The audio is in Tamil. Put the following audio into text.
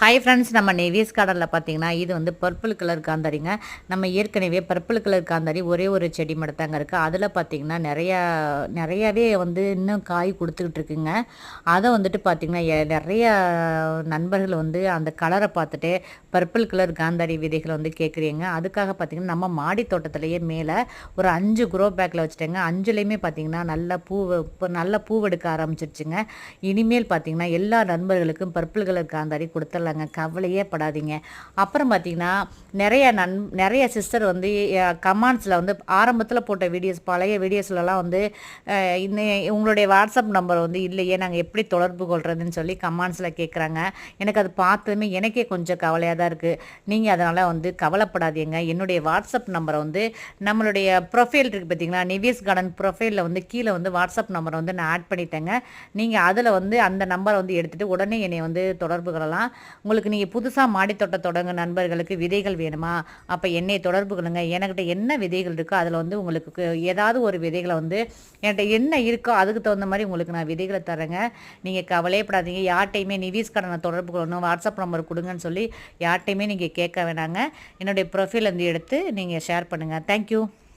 ஹாய் ஃப்ரெண்ட்ஸ் நம்ம நெவியஸ் கார்டனில் பார்த்தீங்கன்னா இது வந்து பர்பிள் கலர் காந்தாரிங்க. நம்ம ஏற்கனவே பர்பிள் கலர் காந்தாரி ஒரே ஒரு செடி மட்டும் தாங்க இருக்குது அதில் பார்த்தீங்கன்னா நிறையா நிறையாவே வந்து இன்னும் காய் கொடுத்துக்கிட்டு இருக்குங்க. அதை வந்துட்டு பார்த்திங்கன்னா நிறையா நண்பர்கள் வந்து அந்த கலரை பார்த்துட்டு பர்பிள் கலர் காந்தாரி விதைகளை வந்து கேட்குறீங்க அதுக்காக பார்த்திங்கன்னா நம்ம மாடி தோட்டத்திலேயே மேலே ஒரு அஞ்சு குரோ பேக்கில் வச்சுட்டேங்க. அஞ்சுலேயுமே பார்த்திங்கன்னா நல்ல பூ இப்போ நல்ல பூவெடுக்க ஆரம்பிச்சிருச்சுங்க. இனிமேல் பார்த்திங்கன்னா எல்லா நண்பர்களுக்கும் பர்பிள் கலர் காந்தாரி கொடுத்தல பார்த்துக்கலாங்க கவலையே படாதீங்க. அப்புறம் பார்த்தீங்கன்னா நிறைய நன் நிறைய சிஸ்டர் வந்து கமெண்ட்ஸில் வந்து ஆரம்பத்தில் போட்ட வீடியோஸ் பழைய வீடியோஸ்லலாம் வந்து இன்னும் உங்களுடைய வாட்ஸ்அப் நம்பர் வந்து இல்லையே நாங்கள் எப்படி தொடர்பு கொள்கிறதுன்னு சொல்லி கமெண்ட்ஸில் கேட்குறாங்க எனக்கு அது பார்த்ததுமே எனக்கே கொஞ்சம் கவலையாக தான் இருக்குது நீங்கள் அதனால் வந்து கவலைப்படாதீங்க. என்னுடைய வாட்ஸ்அப் நம்பரை வந்து நம்மளுடைய ப்ரொஃபைல் இருக்குது பார்த்தீங்களா நிவேஸ் கார்டன் ப்ரொஃபைலில் வந்து கீழே வந்து வாட்ஸ்அப் நம்பரை வந்து நான் ஆட் பண்ணிட்டேங்க. நீங்கள் அதில் வந்து அந்த நம்பரை வந்து எடுத்துகிட்டு உடனே என்னை வந்து தொடர்பு கொள்ளலாம். உங்களுக்கு நீங்கள் புதுசாக மாடித்தோட்டம் தொடங்க நண்பர்களுக்கு விதைகள் வேணுமா? அப்போ என்னை தொடர்பு கொள்ளுங்க. என்கிட்ட என்ன விதைகள் இருக்கோ அதில் வந்து உங்களுக்கு ஏதாவது ஒரு விதைகளை வந்து என்கிட்ட என்ன இருக்கோ அதுக்கு தகுந்த மாதிரி உங்களுக்கு நான் விதைகளை தரேங்க நீங்கள் கவலையப்படாதீங்க யார்ட்டையுமே நிவீஸ் கடனை தொடர்பு கொள்ளணும். வாட்ஸ்அப் நம்பர் கொடுங்கன்னு சொல்லி யார்ட்டையுமே நீங்கள் கேட்க வேணாங்க. என்னுடைய ப்ரொஃபைல் வந்து எடுத்து நீங்கள் ஷேர் பண்ணுங்கள் தேங்க்யூ